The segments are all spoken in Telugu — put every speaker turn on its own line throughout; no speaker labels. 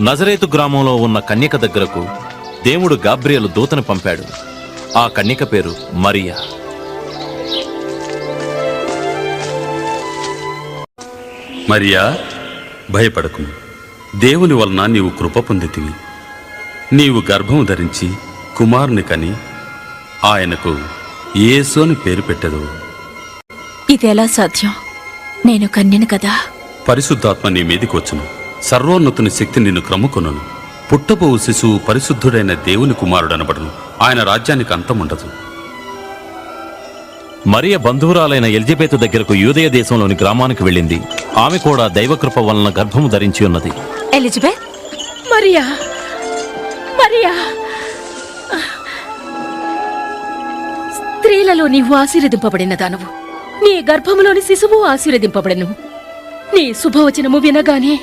నజరేతు గ్రామంలో ఉన్న కన్యక దగ్గరకు దేవుడు గాబ్రియలు దూతను పంపాడు. ఆ కన్యక పేరు మరియా.
మరియా భయపడకుము దేవుని వలన నీవు కృప పొందితివి. నీవు గర్భము ధరించి కుమారుని కని ఆయనకు యేసు అని పేరు పెట్టదు
ఇది ఎలా సాధ్యం? నేను కన్యను కదా?
పరిశుద్ధాత్మ నీ మీదికి వచ్చును. సర్వోన్నతుని శక్తి నిన్ను క్రమ్ముకొనును పుట్టబోవు శిశువు పరిశుద్ధుడైన దేవుని కుమారుడనబడును. ఆయన రాజ్యానికి అంతముండదు.
మరియ బంధువురాలైన ఎలిజబెత్ దగ్గరకు యూదయ దేశంలోని గ్రామానికి వెళ్ళింది. ఆమె కూడా దైవకృప వలన గర్భము ధరించి ఉన్నది.
ఎలిజబెత్!
మరియా! మరియా! స్త్రీలలో నీవు ఆశీర్వదింపబడిన దానవు నీ గర్భములోని శిశువు ఆశీర్వదింపబడను. నీ శుభవచనము వినగానే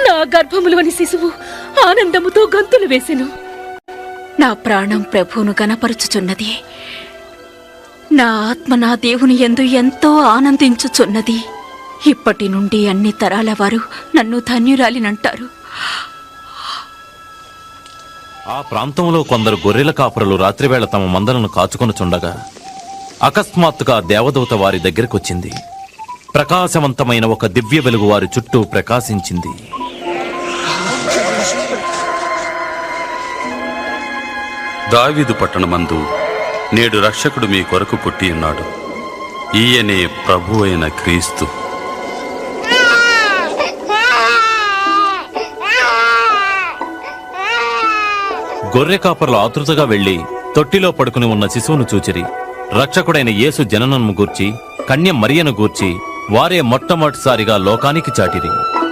నా గర్భములోని శిశువు ఆనందముతో గంతులు వేసెను.
నా ప్రాణం ప్రభువును గనపరుచుచున్నది నా ఆత్మ నా దేవుని ఎందు ఎంతో ఆనందించుచున్నది. ఇప్పటి నుండి అన్ని తరాల వారు నన్ను ధన్యురాలినంటారు.
ఆ ప్రాంతంలో కొందరు గొర్రెల కాపురలు రాత్రివేళ తమ మందలను కాచుకొనుచుండగా అకస్మాత్తుగా దేవదూత వారి దగ్గరకొచ్చింది. ప్రకాశవంతమైన ఒక దివ్య వెలుగు వారి చుట్టూ ప్రకాశించింది.
దావీదు పట్టణమందు నేడు రక్షకుడు మీ కొరకు పుట్టి ఉన్నాడు. ఈయనే ప్రభు అయిన క్రీస్తు.
గొర్రె కాపర్లు ఆతృతగా వెళ్ళి తొట్టిలో పడుకుని ఉన్న శిశువును చూచిరి. రక్షకుడైన యేసు జననము గూర్చి కన్య మరియను గూర్చి వారే మొట్టమొదటిసారిగా లోకానికి చాటిరి.